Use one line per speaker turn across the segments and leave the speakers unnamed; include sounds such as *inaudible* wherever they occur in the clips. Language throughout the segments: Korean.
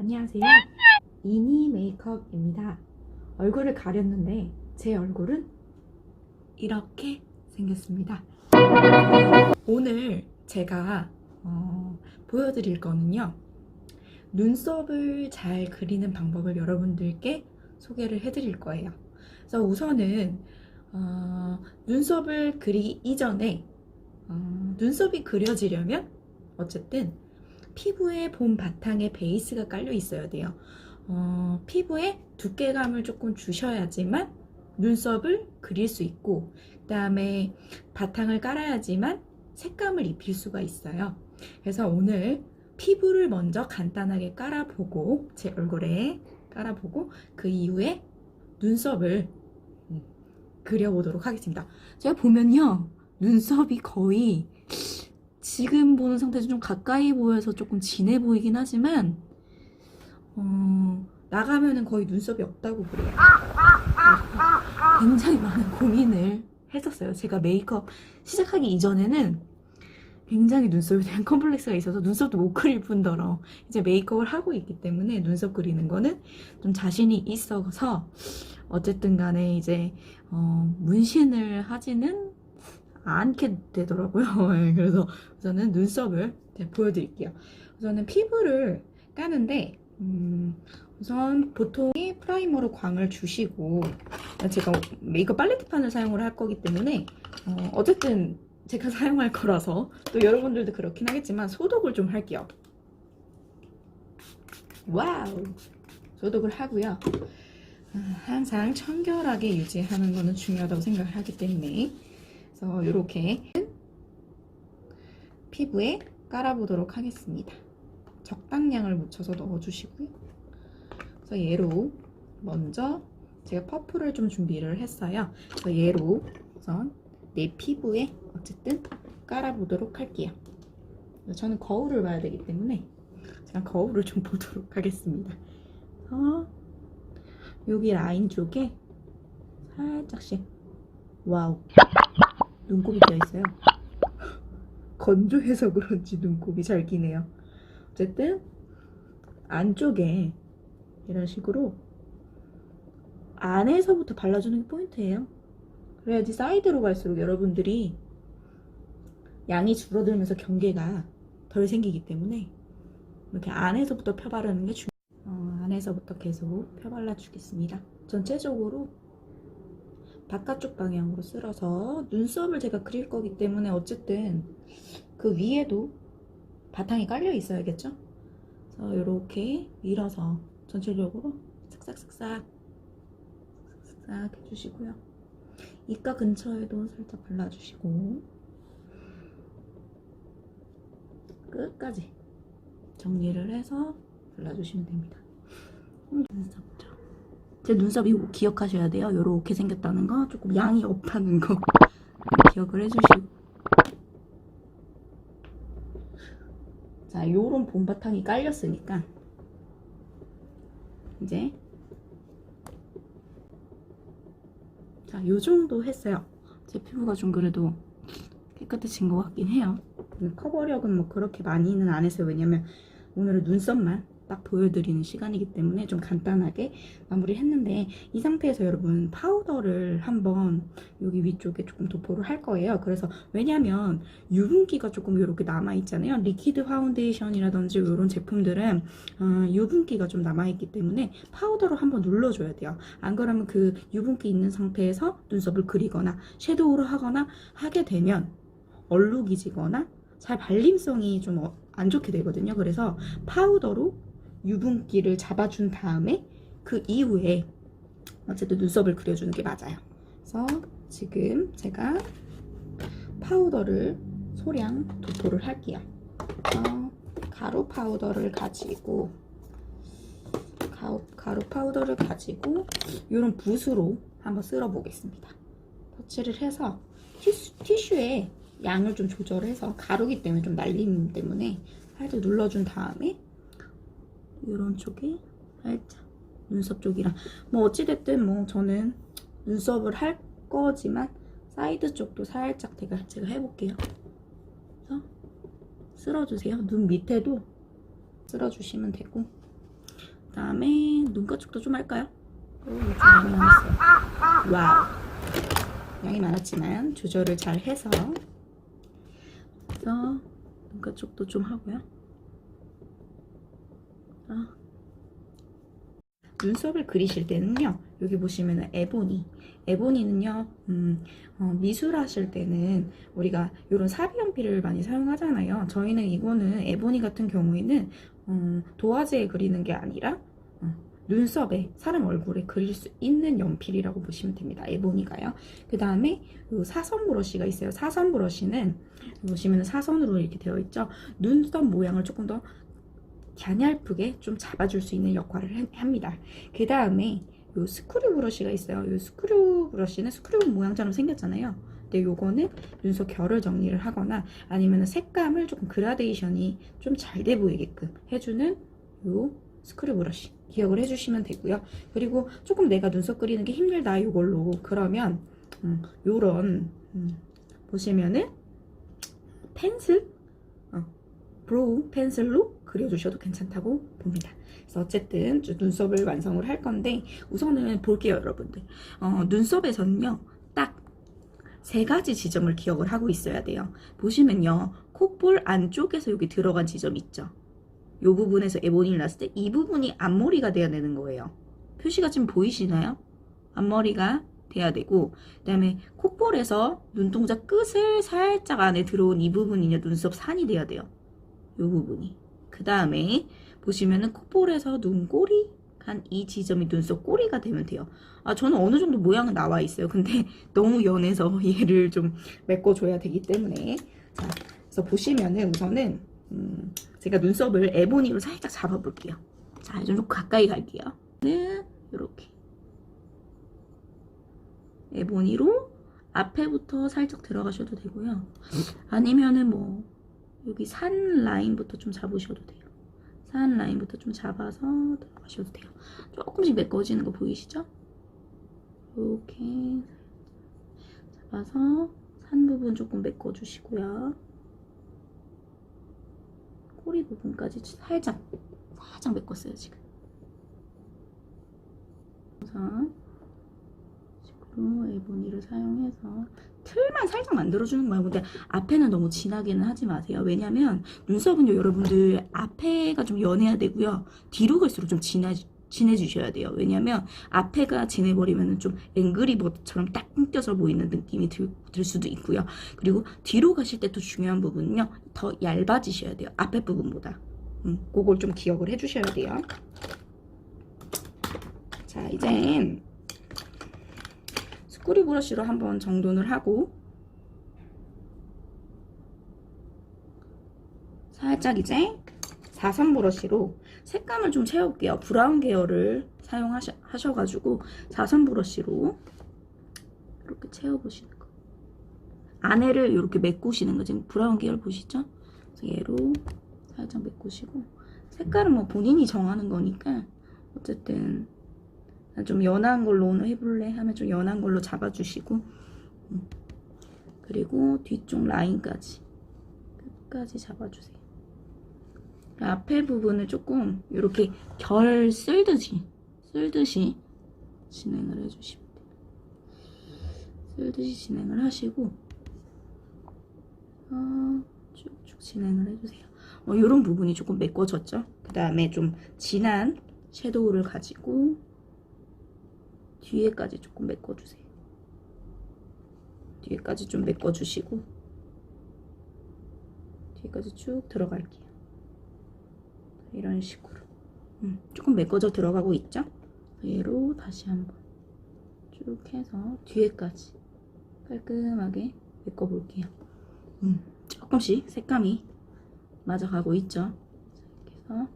안녕하세요. 이니 메이크업입니다. 얼굴을 가렸는데 제 얼굴은 이렇게 생겼습니다. 오늘 제가 어, 보여드릴 거는요. 눈썹을 잘 그리는 방법을 여러분들께 소개를 해드릴 거예요. 그래서 우선은 어, 눈썹을 그리기 이전에 어, 눈썹이 그려지려면 어쨌든 피부의 본 바탕에 베이스가 깔려 있어야 돼요. 어, 피부에 두께감을 조금 주셔야지만 눈썹을 그릴 수 있고, 그 다음에 바탕을 깔아야지만 색감을 입힐 수가 있어요. 그래서 오늘 피부를 먼저 간단하게 깔아보고, 제 얼굴에 깔아보고, 그 이후에 눈썹을 음, 그려보도록 하겠습니다. 제가 보면요, 눈썹이 거의 지금 보는 상태에서 좀 가까이 보여서 조금 진해 보이긴 하지만 어, 나가면은 거의 눈썹이 없다고 그래요. 굉장히 많은 고민을 했었어요. 제가 메이크업 시작하기 이전에는 굉장히 눈썹에 대한 컴플렉스가 있어서 눈썹도 못 그릴 뿐더러 이제 메이크업을 하고 있기 때문에 눈썹 그리는 거는 좀 자신이 있어서 어쨌든 간에 이제 어, 문신을 하지는 않게 되더라고요. *laughs* 예, 그래서 우선은 눈썹을 제가 보여드릴게요. 우선은 피부를 까는데 음, 우선 보통 프라이머로 광을 주시고 제가 메이크업 팔레트판을 사용을 할 거기 때문에 어, 어쨌든 제가 *laughs* 사용할 거라서 또 여러분들도 그렇긴 하겠지만 소독을 좀 할게요. 와우 소독을 하고요. 아, 항상 청결하게 유지하는 거는 중요하다고 생각을 하기 때문에 그래서 이렇게 피부에 깔아보도록 하겠습니다. 적당량을 묻혀서 넣어주시고요. 그래서 얘로 먼저 제가 퍼프를 좀 준비를 했어요. 그래서 얘로 우선 내 피부에 어쨌든 깔아보도록 할게요. 저는 거울을 봐야 되기 때문에 제가 거울을 좀 *laughs* 보도록 하겠습니다. 그래서 여기 라인 쪽에 살짝씩 와우 눈곱이 껴있어요. 건조해서 그런지 눈곱이 잘 끼네요. 어쨌든 안쪽에 이런 식으로 안에서부터 발라주는 게 포인트예요. 그래야지 사이드로 갈수록 여러분들이 양이 줄어들면서 경계가 덜 생기기 때문에 이렇게 안에서부터 펴바르는 게 중요해요. 어, 안에서부터 계속 펴발라 주겠습니다. 전체적으로 바깥쪽 방향으로 쓸어서 눈썹을 제가 그릴 거기 때문에 어쨌든 그 위에도 바탕이 깔려 있어야겠죠? 그래서 이렇게 밀어서 전체적으로 싹싹싹싹 싹싹 해주시고요. 이가 근처에도 살짝 발라주시고 끝까지 정리를 해서 발라주시면 됩니다. 눈썹죠. 제 눈썹이 기억하셔야 돼요. 이렇게 생겼다는 거, 조금 양이 없다는 거 기억을 해주시고. 자, 요런 봄바탕이 깔렸으니까 이제 자, 요 정도 했어요. 제 피부가 좀 그래도 깨끗해진 것 같긴 해요. 커버력은 뭐 그렇게 많이는 안 했어요. 왜냐면 오늘은 눈썹만 딱 보여드리는 시간이기 때문에 좀 간단하게 마무리 했는데 이 상태에서 여러분 파우더를 한번 여기 위쪽에 조금 도포를 할 거예요. 그래서 왜냐면 유분기가 조금 이렇게 남아있잖아요. 리퀴드 파운데이션이라든지 이런 제품들은 어, 유분기가 좀 남아있기 때문에 파우더로 한번 눌러줘야 돼요. 안 그러면 그 유분기 있는 상태에서 눈썹을 그리거나 섀도우로 하거나 하게 되면 얼룩이 지거나 잘 발림성이 좀 안 좋게 되거든요. 그래서 파우더로 유분기를 잡아준 다음에 그 이후에 어쨌든 눈썹을 그려주는 게 맞아요. 그래서 지금 제가 파우더를 소량 도포를 할게요. 어, 가루 파우더를 가지고 가루, 가루 파우더를 가지고 이런 붓으로 한번 쓸어 보겠습니다. 터치를 해서 티슈, 티슈에 양을 좀 조절해서 가루기 때문에 좀 날림 때문에 살짝 눌러준 다음에 이런 쪽에 살짝 눈썹 쪽이랑 뭐 어찌됐든 뭐 저는 눈썹을 할 거지만 사이드 쪽도 살짝 제가, 제가 해볼게요. 그래서 쓸어주세요. 눈 밑에도 쓸어주시면 되고
그다음에 눈가 쪽도 좀 할까요? 오, 좀 양이 많았어요. 와우. 양이 많았지만 조절을 잘 해서 그래서 눈가 쪽도 좀 하고요. 아. 눈썹을 그리실 때는요. 여기 보시면은 에보니. 에보니는요. 음, 어, 미술하실 때는 우리가 이런 사비 연필을 많이 사용하잖아요. 저희는 이거는 에보니 같은 경우에는 어, 도화지에 그리는 게 아니라 어, 눈썹에 사람 얼굴에 그릴 수 있는 연필이라고 보시면 됩니다. 에보니가요. 그 다음에 요 사선 브러쉬가 있어요. 사선 브러쉬는 보시면 사선으로 이렇게 되어 있죠. 눈썹 모양을 조금 더 갸냘프게 좀 잡아줄 수 있는 역할을 해- 합니다. 그 다음에 요 스크류 브러쉬가 있어요. 요 스크류 브러쉬는 스크류 모양처럼 생겼잖아요. 근데 요거는 눈썹 결을 정리를 하거나 아니면 색감을 조금 그라데이션이 좀 잘 돼 보이게끔 해주는 요 스크류 브러쉬 기억을 해주시면 되고요. 그리고 조금 내가 눈썹 그리는 게 힘들다 요걸로 그러면 음, 요런 음, 보시면은 펜슬 어, 브로우 펜슬로 그려주셔도 괜찮다고 봅니다. 그래서 어쨌든 저 눈썹을 완성을 할 건데 우선은 볼게요 여러분들. 어, 눈썹에서는요 딱 세 가지 지점을 기억을 하고 있어야 돼요. 보시면요 콧볼 안쪽에서 여기 들어간 지점 있죠. 이 부분에서 에보니를 놨을 때 이 부분이 앞머리가 돼야 되는 거예요. 표시가 지금 보이시나요? 앞머리가 돼야 되고 그 다음에 콧볼에서 눈동자 끝을 살짝 안에 들어온 이 부분이 눈썹 산이 돼야 돼요. 이 부분이. 그 다음에 보시면은 콧볼에서 눈꼬리 간이 지점이 눈썹 꼬리가 되면 돼요. 아 저는 어느 정도 모양은 나와 있어요. 근데 *laughs* 너무 연해서 *laughs* 얘를 좀 메꿔줘야 되기 때문에 자 그래서 보시면은 우선은 음, 제가 눈썹을 에보니로 살짝 잡아볼게요. 자, 좀 가까이 갈게요. 네, 이렇게 에보니로 앞에부터 살짝 들어가셔도 되고요. 아니면은 뭐 여기 산 라인부터 좀 잡으셔도 돼요. 산 라인부터 좀 잡아서 들어가셔도 돼요. 조금씩 메꿔지는 거 보이시죠? 이렇게 잡아서 산 부분 조금 메꿔주시고요. 꼬리 부분까지 살짝 살짝 메꿨어요 지금. 우선 식으로 에보니를 사용해서 틀만 살짝 만들어주는 거예요. 근데 앞에는 너무 진하게는 하지 마세요. 왜냐면 눈썹은요 여러분들 앞에가 좀 연해야 되고요. 뒤로 갈수록 좀 진해 진해지셔야 돼요. 왜냐면 앞에가 진해버리면 좀 앵그리버드처럼 딱 끊겨서 보이는 느낌이 들, 들 수도 있고요. 그리고 뒤로 가실 때 또 중요한 부분은요. 더 얇아지셔야 돼요. 앞에 부분보다. 음, 그걸 좀 기억을 해주셔야 돼요. 자, 이젠 스크류 브러쉬로 한번 정돈을 하고 살짝 이제 4선 브러쉬로 색감을 좀 채울게요. 브라운 계열을 사용하셔가지고 4선 브러쉬로 이렇게 채워보시는 거. 안에를 이렇게 메꾸시는 거. 지금 브라운 계열 보시죠? 얘로 살짝 메꾸시고 색깔은 뭐 본인이 정하는 거니까 어쨌든 좀 연한 걸로 오늘 해볼래 하면 좀 연한 걸로 잡아주시고 음. 그리고 뒤쪽 라인까지 끝까지 잡아주세요. 앞에 부분을 조금 이렇게 결 쓸듯이 쓸듯이 진행을 해주시면 돼요. 쓸듯이 진행을 하시고 어, 쭉쭉 진행을 해주세요. 어, 이런 부분이 조금 메꿔졌죠. 그 다음에 좀 진한 섀도우를 가지고 뒤에까지 조금 메꿔주세요. 뒤에까지 좀 메꿔주시고 뒤에까지 쭉 들어갈게요. 이런 식으로 음, 조금 메꿔져 들어가고 있죠? 얘로 다시 한번 쭉 해서 뒤에까지 깔끔하게 메꿔볼게요. 음, 조금씩 색감이 맞아가고 있죠? 이렇게 해서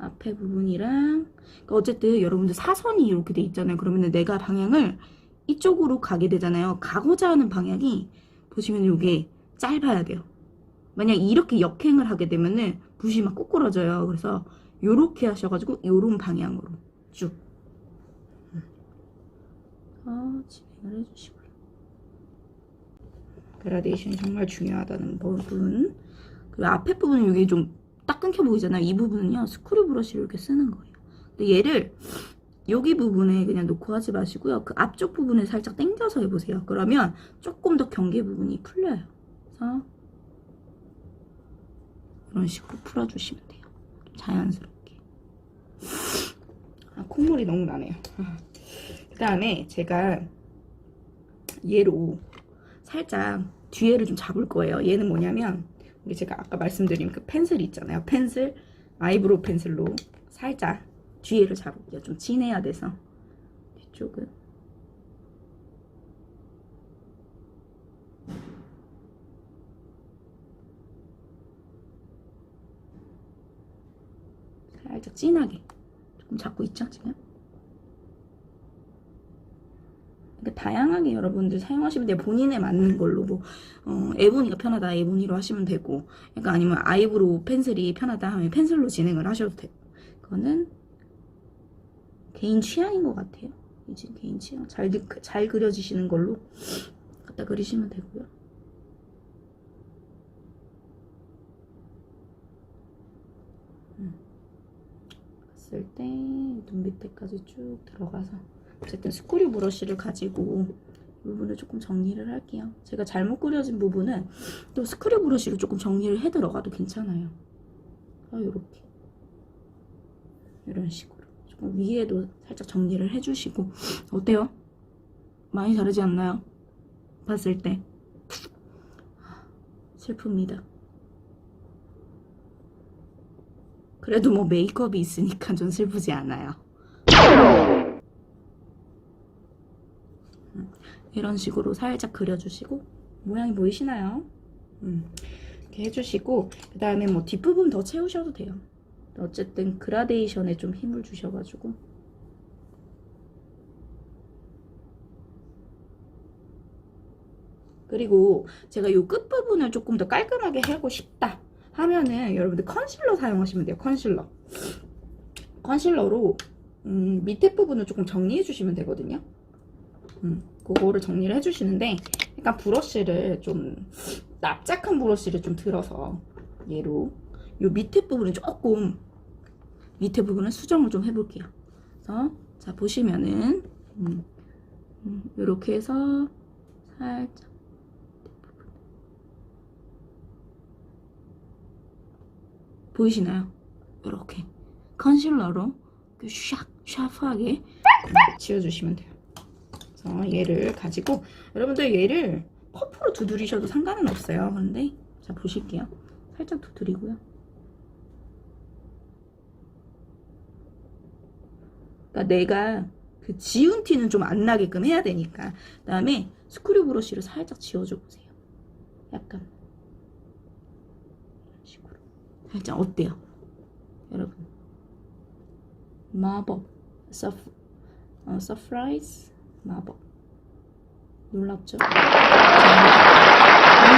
앞에 부분이랑 그러니까 어쨌든 여러분들 사선이 이렇게 돼 있잖아요. 그러면 내가 방향을 이쪽으로 가게 되잖아요. 가고자 하는 방향이 보시면 이게 짧아야 돼요. 만약 이렇게 역행을 하게 되면은 붓이 막 꼬꾸러져요. 그래서 요렇게 하셔가지고 요런 방향으로 쭉 어, 진행을 해주시고요. 그라데이션이 정말 중요하다는 부분 그리고 앞에 부분은 여기 좀 딱 끊겨 보이잖아요. 이 부분은요 스크류 브러쉬를 이렇게 쓰는 거예요. 근데 얘를 여기 부분에 그냥 놓고 하지 마시고요. 그 앞쪽 부분을 살짝 당겨서 해보세요. 그러면 조금 더 경계 부분이 풀려요. 그래서 이런 식으로 풀어주시면 돼요. 좀 자연스럽게. 아, 콧물이 너무 나네요. 그 다음에 제가 얘로 살짝 뒤에를 좀 잡을 거예요. 얘는 뭐냐면 우리 제가 아까 말씀드린 그 펜슬 있잖아요. 펜슬 아이브로우 펜슬로 살짝 뒤에를 잡을게요. 좀 진해야 돼서 뒤쪽은 살짝 진하게 조금 잡고 있죠 지금 그러니까 다양하게 여러분들 사용하시면 돼요 본인에 맞는 걸로 뭐 어, 에보니가 편하다 에보니로 하시면 되고 그러니까 아니면 아이브로우 펜슬이 편하다 하면 펜슬로 진행을 하셔도 돼요. 그거는 개인 취향인 것 같아요. 이제 개인 취향. 잘, 그- 잘 그려지시는 걸로 갖다 그리시면 되고요. 봤을 때 눈 밑에까지 쭉 들어가서 어쨌든 스크류 브러쉬를 가지고 이 부분을 조금 정리를 할게요. 제가 잘못 그려진 부분은 또 스크류 브러쉬로 조금 정리를 해 들어가도 괜찮아요. 아, 요렇게. 이런 식으로. 조금 위에도 살짝 정리를 해주시고. 어때요? 많이 다르지 않나요? 봤을 때. 슬픕니다. 그래도 뭐 메이크업이 있으니까 좀 슬프지 않아요. 음, 이런 식으로 살짝 그려주시고 모양이 보이시나요? 음, 이렇게 해주시고 그 다음에 뭐 뒷부분 더 채우셔도 돼요. 어쨌든 그라데이션에 좀 힘을 주셔가지고 그리고 제가 이 끝부분을 조금 더 깔끔하게 하고 싶다 하면은 여러분들 컨실러 사용하시면 돼요. 컨실러. 컨실러로 음, 밑에 부분을 조금 정리해 주시면 되거든요. 음, 그거를 정리를 해 주시는데 약간 브러쉬를 좀 납작한 브러쉬를 좀 들어서 얘로 요 밑에 부분은 조금 밑에 부분은 수정을 좀 해볼게요. 그래서 자 보시면은 음, 음, 이렇게 해서 살짝 보이시나요? 이렇게 컨실러로 그샥 샤프하게 지워주시면 돼요. 그래서 얘를 가지고 여러분들 얘를 퍼프로 두드리셔도 상관은 없어요. 그런데 자 보실게요. 살짝 두드리고요. 그러니까 내가 그 지운 티는 좀 안 나게끔 해야 되니까 그 다음에 스크류 브러쉬를 살짝 지워줘 보세요. 약간 이런 식으로 살짝 어때요, 여러분? 마법 어, 서프라이즈 마법 놀랍죠?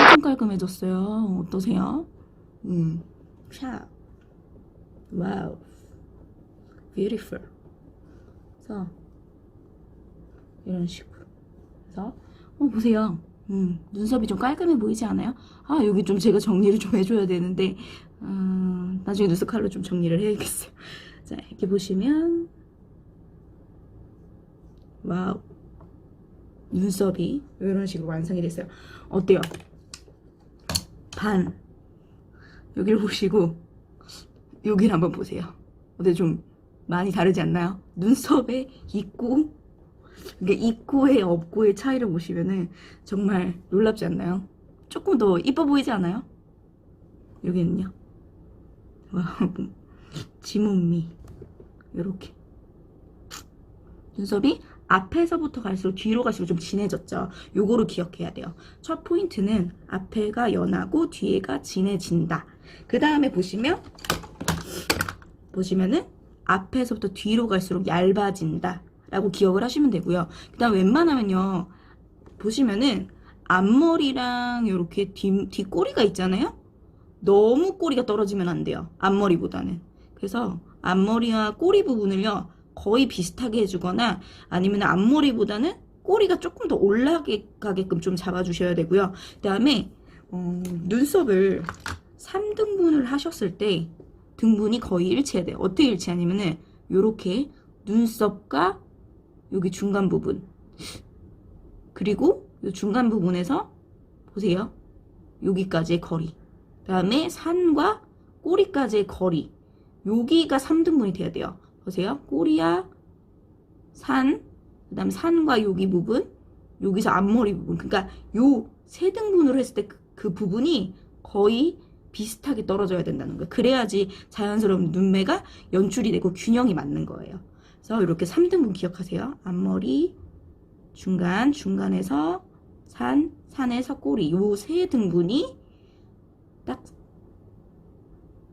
엄청 깔끔해졌어요. 어떠세요? 음, 샵, 와우, beautiful. 그래서 이런 식으로. 그래서 어 보세요. 음, 눈썹이 좀 깔끔해 보이지 않아요? 아 여기 좀 제가 정리를 좀 해줘야 되는데 음, 나중에 눈썹 칼로 좀 정리를 해야겠어요. *laughs* 자 이렇게 보시면 와우 눈썹이 이런 식으로 완성이 됐어요. 어때요? 반 여기를 보시고 여기를 한번 보세요. 어때 좀 많이 다르지 않나요? 눈썹의 입구 이게 입구의 없구의 차이를 보시면은 정말 놀랍지 않나요? 조금 더 이뻐 보이지 않아요? 여기는요. *laughs* 지문미 이렇게 눈썹이 앞에서부터 갈수록 뒤로 갈수록 좀 진해졌죠. 요거를 기억해야 돼요. 첫 포인트는 앞에가 연하고 뒤에가 진해진다. 그 다음에 보시면 보시면은 앞에서부터 뒤로 갈수록 얇아진다. 라고 기억을 하시면 되고요. 그 다음 웬만하면요. 보시면은 앞머리랑 이렇게 뒤, 뒷꼬리가 있잖아요. 너무 꼬리가 떨어지면 안 돼요. 앞머리보다는. 그래서 앞머리와 꼬리 부분을요. 거의 비슷하게 해주거나 아니면 앞머리보다는 꼬리가 조금 더 올라가게끔 좀 잡아주셔야 되고요. 그 다음에 어, 눈썹을 3등분을 하셨을 때 등분이 거의 일치해야 돼요. 어떻게 일치하냐면은 요렇게 눈썹과 여기 중간 부분 그리고 요 중간 부분에서 보세요. 여기까지의 거리. 그 다음에 산과 꼬리까지의 거리. 여기가 3등분이 돼야 돼요. 보세요. 꼬리야 산, 그 다음 산과 여기 부분, 여기서 앞머리 부분. 그러니까 요 세 등분으로 했을 때그 부분이 거의 비슷하게 떨어져야 된다는 거예요. 그래야지 자연스러운 눈매가 연출이 되고 균형이 맞는 거예요. 그래서 이렇게 3등분 기억하세요. 앞머리, 중간, 중간에서 산, 산에서 꼬리. 요 세 등분이 딱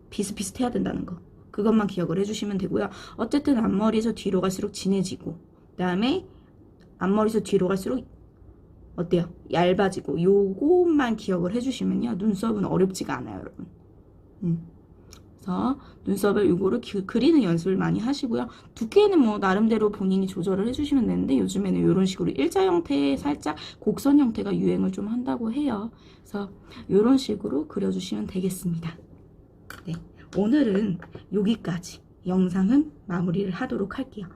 비슷비슷해야 된다는 거. 그것만 기억을 해주시면 되고요. 어쨌든 앞머리에서 뒤로 갈수록 진해지고, 그 다음에 앞머리에서 뒤로 갈수록 어때요? 얇아지고, 요것만 기억을 해주시면요. 눈썹은 어렵지가 않아요, 여러분. 음. 그래서 눈썹을 요거를 기- 그리는 연습을 많이 하시고요. 두께는 뭐 나름대로 본인이 조절을 해주시면 되는데 요즘에는 이런 식으로 일자 형태의 살짝 곡선 형태가 유행을 좀 한다고 해요. 그래서 이런 식으로 그려주시면 되겠습니다. 네, 오늘은 여기까지 영상은 마무리를 하도록 할게요.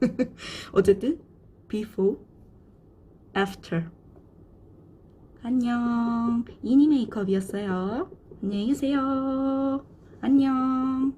*laughs* 어쨌든 before, after 안녕 이니 메이크업이었어요. 안녕히 계세요. 안녕